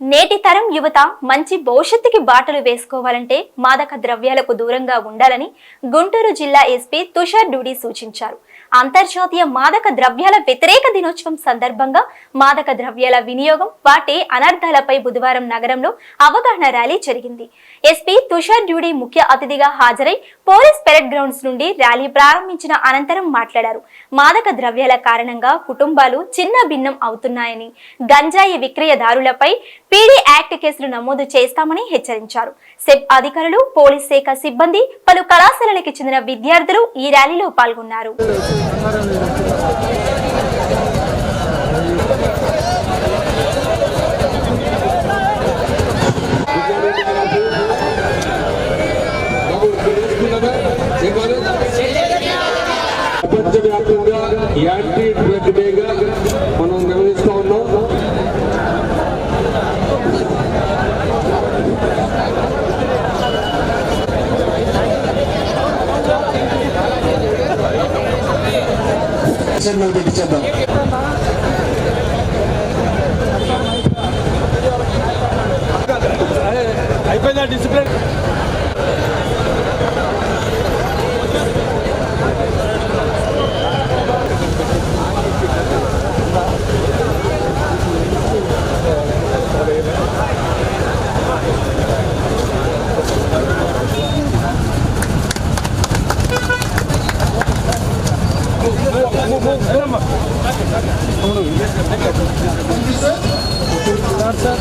నేటి తరం యువత మంచి భవిష్యత్తుకి బాటలు వేసుకోవాలంటే మాదక ద్రవ్యాలకు దూరంగా ఉండాలని గుంటూరు జిల్లా ఎస్పీ తుషార్ డూడి సూచించారు. అంతర్జాతీయ మాదక ద్రవ్యాల వ్యతిరేక దినోత్సవం సందర్భంగా మాదక ద్రవ్యాల వినియోగం వాటి అనర్థాలపై బుధవారం నగరంలో అవగాహన ర్యాలీ జరిగింది. ఎస్పీ తుషార్ డ్యూడీ ముఖ్య అతిథిగా హాజరై పోలీస్ పెరడ్ గ్రౌండ్స్ నుండి ర్యాలీ ప్రారంభించిన అనంతరం మాట్లాడారు. మాదక ద్రవ్యాల కారణంగా కుటుంబాలు చిన్న భిన్నం అవుతున్నాయని గంజాయి విక్రయదారులపై పీడీ యాక్ట్ కేసులు నమోదు చేస్తామని హెచ్చరించారు. సెబ్ అధికారులు పోలీస్ శాఖ సిబ్బంది పలు కళాశాలలకు చెందిన విద్యార్థులు ఈ ర్యాలీలో పాల్గొన్నారు. యాంటీ డ్రగ్ డేగా మనం నిర్వహిస్తూ ఉన్నాం. పెట్టించేద్దాం అయిపోయిందా డిసిప్లిన్? యువతా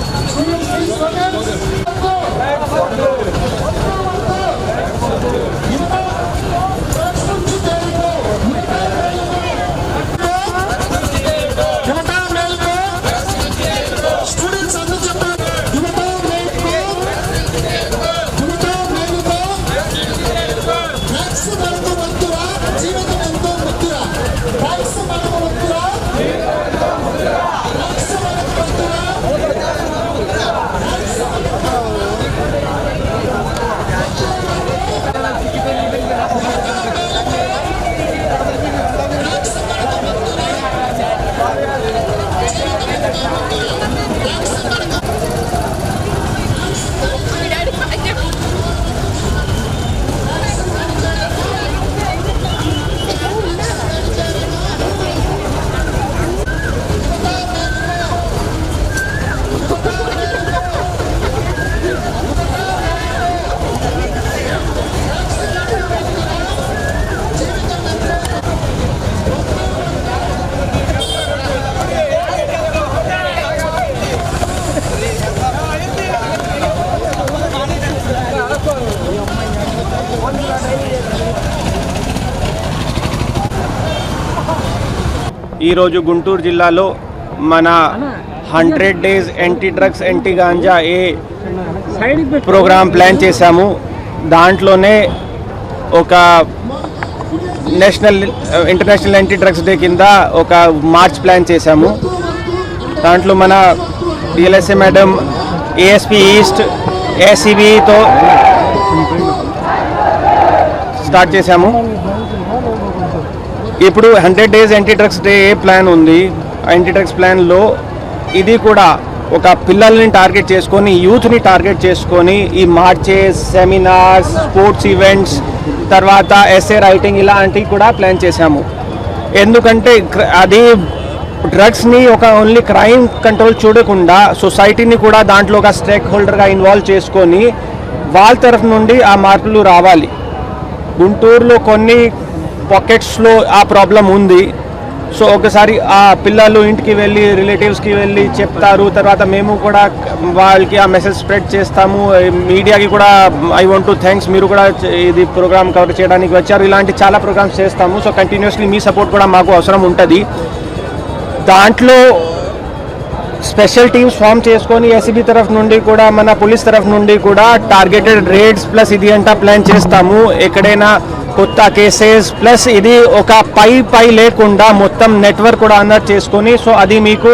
ఈరోజు గుంటూరు జిల్లాలో మన hundred days anti drugs anti ganja ఏ ప్రోగ్రామ్ ప్లాన్ చేశాము. దాంట్లోనే ఒక national international anti drugs day కింద ఒక మార్చ్ ప్లాన్ చేశాము. దాంట్లో మన డిఎల్ఎస్ఏ మేడం ఏఎస్పి ఈస్ట్ ఏసీబీతో స్టార్ట్ చేశాము. ఇప్పుడు hundred days anti drugs day ఏ ప్లాన్ ఉంది? యాంటీ డ్రగ్స్ ప్లాన్లో ఇది కూడా ఒక పిల్లల్ని టార్గెట్ చేసుకొని యూత్ని టార్గెట్ చేసుకొని ఈ మార్చెస్ సెమినార్స్ స్పోర్ట్స్ ఈవెంట్స్ తర్వాత ఎస్ఏ రైటింగ్ ఇలాంటివి కూడా ప్లాన్ చేశాము. ఎందుకంటే అది డ్రగ్స్ని ఒక ఓన్లీ క్రైమ్ కంట్రోల్ చూడకుండా సొసైటీని కూడా దాంట్లో ఒక స్టేక్ హోల్డర్గా ఇన్వాల్వ్ చేసుకొని వాళ్ళ తరఫు నుండి ఆ మార్పులు రావాలి. గుంటూరులో కొన్ని పాకెట్స్లో ఆ ప్రాబ్లం ఉంది. సో ఒకసారి ఆ పిల్లలు ఇంటికి వెళ్ళి రిలేటివ్స్కి వెళ్ళి చెప్తారు. తర్వాత మేము కూడా వాళ్ళకి ఆ మెసేజ్ స్ప్రెడ్ చేస్తాము. మీడియాకి కూడా ఐ వాంట్ టు థ్యాంక్స్ మీరు కూడా ఇది ప్రోగ్రామ్ కవర్ చేయడానికి వచ్చారు. ఇలాంటి చాలా ప్రోగ్రామ్స్ చేస్తాము. సో కంటిన్యూస్లీ మీ సపోర్ట్ కూడా మాకు అవసరం ఉంటుంది. దాంట్లో స్పెషల్ టీమ్స్ ఫామ్ చేసుకొని ఎస్సీబీ తరఫు నుండి కూడా మన పోలీస్ తరఫు నుండి కూడా టార్గెటెడ్ రేడ్స్ ప్లస్ ఇది అంతా ప్లాన్ చేస్తాము. ఎక్కడైనా కొత్త కేసెస్ ప్లస్ ఇది ఒక పై పై లేకుండా మొత్తం నెట్వర్క్ కూడా అందరు చేసుకొని సో అది మీకు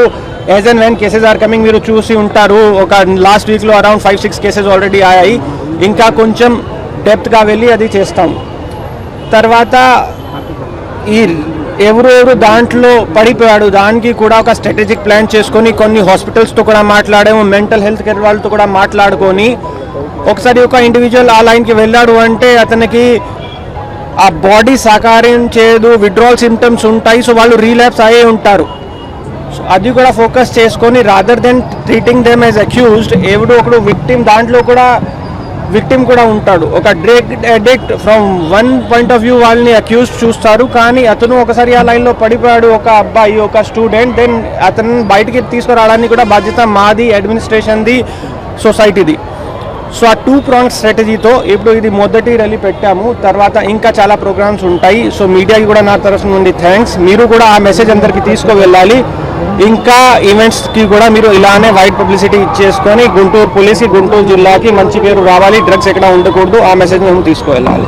as and when cases are coming మీరు చూసి ఉంటారు. ఒక లాస్ట్ వీక్లో around five six cases already అయ్యాయి ఇంకా కొంచెం డెప్త్గా వెళ్ళి అది చేస్తాం. తర్వాత ఈ ఎవరెవరు దాంట్లో పడిపోయాడు దానికి కూడా ఒక స్ట్రాటజిక్ ప్లాన్ చేసుకొని కొన్ని హాస్పిటల్స్తో కూడా మాట్లాడాము మెంటల్ హెల్త్ కేర్ వాళ్ళతో కూడా మాట్లాడుకొని. ఒకసారి ఒక ఇండివిజువల్ ఆ లైన్కి వెళ్ళాడు అంటే అతనికి ఆ బాడీ సహకారం చేయదు విడ్రాల్ సిమ్టమ్స్ ఉంటాయి సో వాళ్ళు రీలాప్స్ అయ్యే ఉంటారు. సో అది కూడా ఫోకస్ చేసుకొని rather than treating them as accused ఎవడు ఒకడు విక్టిమ్ దాంట్లో కూడా విక్టిమ్ కూడా ఉంటాడు. ఒక drug addict from one point of view వాళ్ళని అక్యూజ్ చూస్తారు కానీ అతను ఒకసారి ఆ లైన్లో పడిపోయాడు ఒక అబ్బాయి ఒక స్టూడెంట్ దెన్ అతను బయటికి తీసుకురావడానికి కూడా బాధ్యత మాది అడ్మినిస్ట్రేషన్ది సొసైటీది సో ఆ టూ ప్రాంగ్ స్ట్రాటజీతో ఇప్పుడు ఇది మొదటి ర్యాలీ పెట్టాము. తర్వాత ఇంకా చాలా ప్రోగ్రామ్స్ ఉంటాయి. సో మీడియాకి కూడా నా తరఫు నుండి థ్యాంక్స్ మీరు కూడా ఆ మెసేజ్ అందరికి తీసుకువెళ్ళాలి. ఇంకా ఈవెంట్స్కి కూడా మీరు ఇలానే వైడ్ పబ్లిసిటీ ఇచ్చేసుకొని గుంటూరు పోలీస్ గుంటూరు జిల్లాకి మంచి పేరు రావాలి. డ్రగ్స్ ఎక్కడ ఉండకూడదు. ఆ మెసేజ్ మేము తీసుకువెళ్ళాలి.